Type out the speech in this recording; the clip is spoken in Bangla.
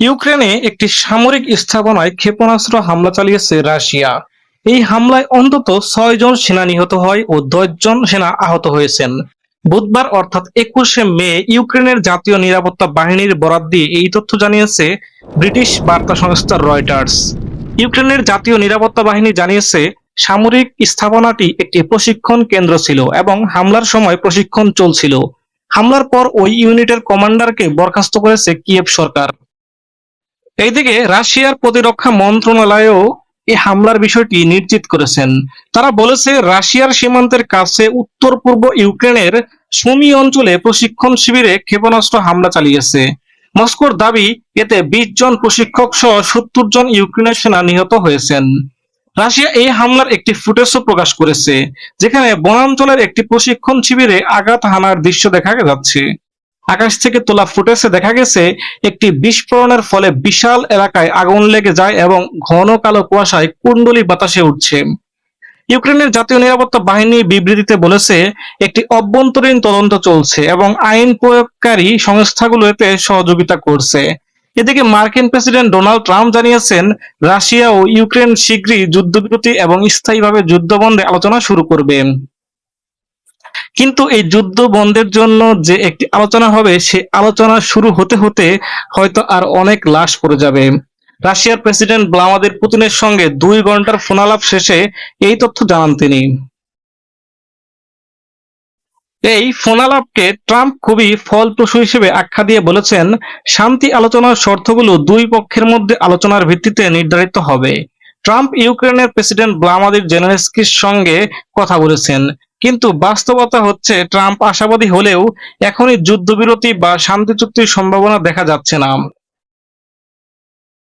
ইউক্রেনে একটি সামরিক স্থাপনায় ক্ষেপণাস্ত্র হামলা চালিয়েছে রাশিয়া। এই হামলায় অন্তত ছয় জন সেনা নিহত হয় ও দশ জন সেনা আহত হয়েছেন। বুধবার অর্থাৎ একুশে মে ইউক্রেনের জাতীয় নিরাপত্তা বাহিনীর বরাত দিয়ে এই তথ্য জানিয়েছে ব্রিটিশ বার্তা সংস্থা রয়টার্স। ইউক্রেনের জাতীয় নিরাপত্তা বাহিনী জানিয়েছে, সামরিক স্থাপনাটি একটি প্রশিক্ষণ কেন্দ্র ছিল এবং হামলার সময় প্রশিক্ষণ চলছিল। হামলার পর ওই ইউনিটের কমান্ডারকে বরখাস্ত করেছে কিয়েভ সরকার। এইদিকে রাশিয়ার প্রতিরক্ষা মন্ত্রণালয়ও এই হামলার বিষয়টি নিশ্চিত করেছেন। তারা বলেছে, রাশিয়ার সীমান্তের কাছে উত্তর পূর্ব ইউক্রেনের সুমি অঞ্চলে প্রশিক্ষণ শিবিরে ক্ষেপণাস্ত্র হামলা চালিয়েছে। মস্কোর দাবি, এতে বিশ জন প্রশিক্ষক সহ সত্তর জন ইউক্রেনের সেনা নিহত হয়েছেন। রাশিয়া এই হামলার একটি ফুটেজও প্রকাশ করেছে, যেখানে বনাঞ্চলের একটি প্রশিক্ষণ শিবিরে আঘাত হানার দৃশ্য দেখা যাচ্ছে। আকাশ থেকে তোলা ফুটেজে দেখা গেছে, একটি বিস্ফোরণের ফলে বিশাল এলাকায় আগুন লেগে যায় এবং ঘন কালো কুয়াশায় কুণ্ডলি বাতাসে উঠছে। ইউক্রেনের জাতীয় নিরাপত্তা বাহিনী বিবৃতিতে বলেছে, একটি অভ্যন্তরীণ তদন্ত চলছে এবং আইন প্রয়োগকারী সংস্থাগুলো এতে সহযোগিতা করছে। এদিকে মার্কিন প্রেসিডেন্ট ডোনাল্ড ট্রাম্প জানিয়েছেন, রাশিয়া ও ইউক্রেন শীঘ্রই যুদ্ধবিরতি এবং স্থায়ীভাবে যুদ্ধবন্ধে আলোচনা শুরু করবে। কিন্তু এই যুদ্ধ বন্ধের জন্য যে একটি আলোচনা হবে, সে আলোচনা শুরু হতে হতে হয়তো আর অনেক লাশ পড়ে যাবে। রাশিয়ার প্রেসিডেন্ট ভ্লাদিমির পুতিনের সঙ্গে দুই ঘণ্টার ফোনালাপ শেষে এই তথ্য জানান তিনি। এই ফোনালাপকে ট্রাম্প খুবই ফলপ্রসূ হিসেবে আখ্যা দিয়ে বলেছেন, শান্তি আলোচনার শর্তগুলো দুই পক্ষের মধ্যে আলোচনার ভিত্তিতে নির্ধারিত হবে। ট্রাম্প ইউক্রেনের প্রেসিডেন্ট ভ্লাদিমির জেলেনস্কির সঙ্গে কথা বলেছেন। কিন্তু বাস্তবতা হচ্ছে, ট্রাম্প আশাবাদী হলেও এখনই যুদ্ধবিরতি বা শান্তি চুক্তির সম্ভাবনা দেখা যাচ্ছে না।